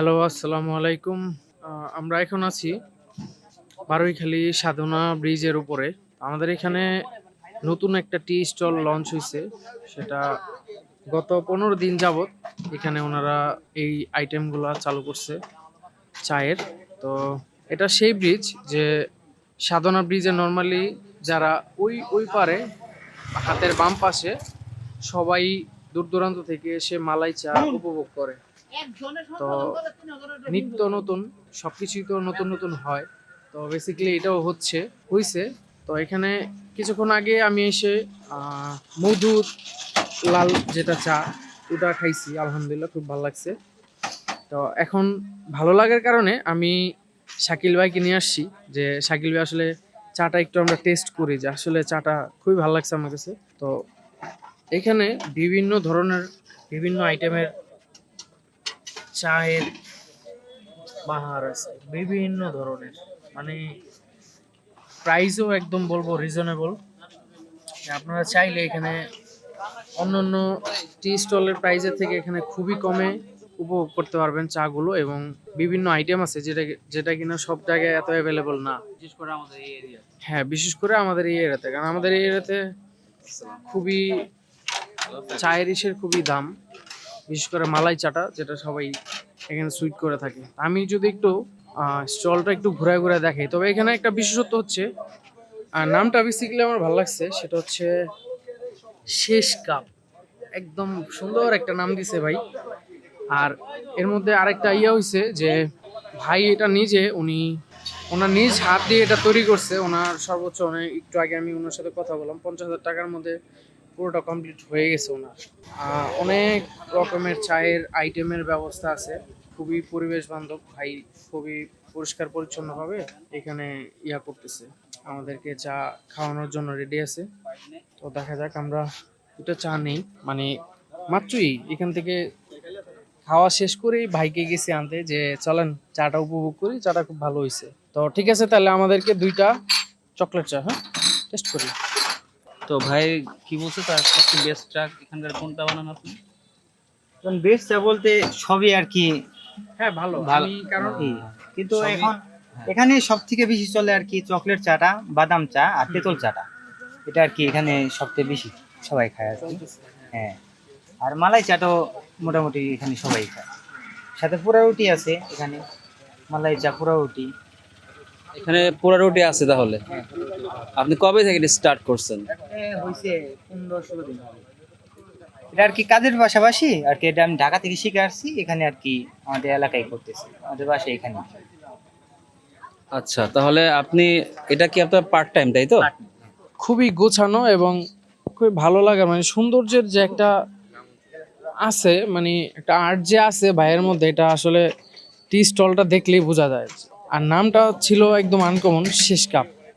Hello, আসসালামু আলাইকুম। আমরা এখন আছি বারুইখালী সাধনা ব্রিজের উপরে। আমাদের এখানে নতুন একটা টি স্টল লঞ্চ হয়েছে সেটা গত পনেরো দিন যাবৎ এখানে ওনারা এই আইটেমগুলো চালু করছে চায়ের। তো এটা সেই ব্রিজ যে সাধনা ব্রিজে নর্মালি যারা ওই ওই পারে, হাতের বাম পাশে সবাই দূর দূরান্ত থেকে এসে মালাই চা উপভোগ করে। তো নিত্য নতুন সবকিছুই তো নতুন নতুন হয়। তো বেসিক্যালি এটাও হচ্ছে হইছে। তো এখানে কিছুক্ষণ আগে আমি এসে মধুর লাল যেটা চা ওটা খাইছি আলহামদুলিল্লাহ খুব ভালো লাগছে। তো এখন ভালো লাগার কারণে আমি শাকিল ভাইকে নিয়ে আসছি যে শাকিল ভাই আসলে চাটা একটু আমরা টেস্ট করি যে আসলে চাটা খুবই ভালো লাগছে আমার কাছে। তো এখানে বিভিন্ন ধরনের বিভিন্ন আইটেমের চায়ের বাহার আছে বিভিন্ন ধরনের। মানে প্রাইসও একদম বলব রিজনেবল আপনারা চাইলে এখানে অন্য অন্য টি স্টলের প্রাইসের থেকে এখানে খুবই কমে উপভোগ করতে পারবেন চাগুলো এবং বিভিন্ন আইটেম আছে যেটা যেটা কিনা সব জায়গায় এত অ্যাভেলেবল না। বিশেষ করে আমাদের এই এরিয়া হ্যাঁ বিশেষ করে আমাদের এই এরিয়াতে কারণ আমাদের এই এরিয়াতে খুবই চায়ের ইসের খুবই দাম। বিশেষ করে মালাই চাটা, যেটা সবাই এখানে সুইট করে থাকে। আমি যদি একটু স্টলটা একটু ঘুরায় ঘুরায় দেখাই, তবে এখানে একটা বিশেষত্ব হচ্ছে আর নামটা বেসিক্যালি আমার ভালো লাগছে, সেটা হচ্ছে শেষ কাপ। একদম সুন্দর একটা নাম দিছে ভাই। আর এর মধ্যে আরেকটা ইয়ে হয়েছে যে, ভাই এটা নিজে, উনি, ওনার নিজ হাত দিয়ে এটা তৈরি করছে। ওনার সর্বোচ্চ অনেক একটু আগে আমি ওনার সাথে কথা বললাম, পঞ্চাশ হাজার টাকার মধ্যে পুরোটা কমপ্লিট হয়ে গেছে ওনার। অনেক রকমের চায়ের আইটেমের ব্যবস্থা আছে। খুবই পরিবেশ বান্ধব, ভাই খুবই পরিষ্কার পরিচ্ছন্নভাবে এখানে ইয়া করতেছে। আমাদেরকে চা খাওয়ানোর জন্য রেডি আছে। তো দেখা যাক, আমরা দুটো চা নেই। মানে মাত্রই এখান থেকে খাওয়া শেষ করেই ভাইকে গেছি আনতে যে, চলেন, চাটা উপভোগ করি, চাটা খুব ভালো হয়েছে তো ঠিক আছে, তাহলে আমাদেরকে দুইটা চকলেট চা হ্যাঁ? টেস্ট করি। তো ভাই কি বলছে? তার সবচেয়ে বেস্ট ট্রাক এখানকার কোনটা বানান আপনি? এখন বেস্ট চা বলতে সবই আর কি। হ্যাঁ ভালো। ভালো। আমি কারণ কিন্তু এখন হ্যাঁ। এখানে সব থেকে বেশি চলে আর কি চকলেট চাটা বাদাম চা আর তেঁতুল চাটা। এটা আর কি এখানে সবচেয়ে বেশি সবাই খায় আর কি। হ্যাঁ। আর মালাই চাটাও মোটামুটি এখানে সবাই খায়। সাথে পোড়া রুটি আছে এখানে। মালাই চা পোড়া রুটি এখানে পোড়া রুটি আছে তাহলে? আপনি কবে থেকে স্টার্ট করছেন? হয়েছে পনেরো ষোলো দিন এটা আর কি কাজের পাশাপাশি আর কি এটা আমি ঢাকা থেকে শিখে আসছি এখানে আর কি আমাদের এলাকায় করতেছি আমাদের বাসায় এখানে আচ্ছা তাহলে আপনি এটা কি আপনার পার্ট টাইম তাই তো? খুবই গোছানো এবং খুবই ভালো লাগে মানে সৌন্দর্যের যে একটা আছে মানে একটা আর্ট যে আছে ভাইয়ের মধ্যে এটা আসলে টি স্টলটা দেখলেই বোঝা যায়। আর নামটা ছিল একদম আনকমন শেষ কাপ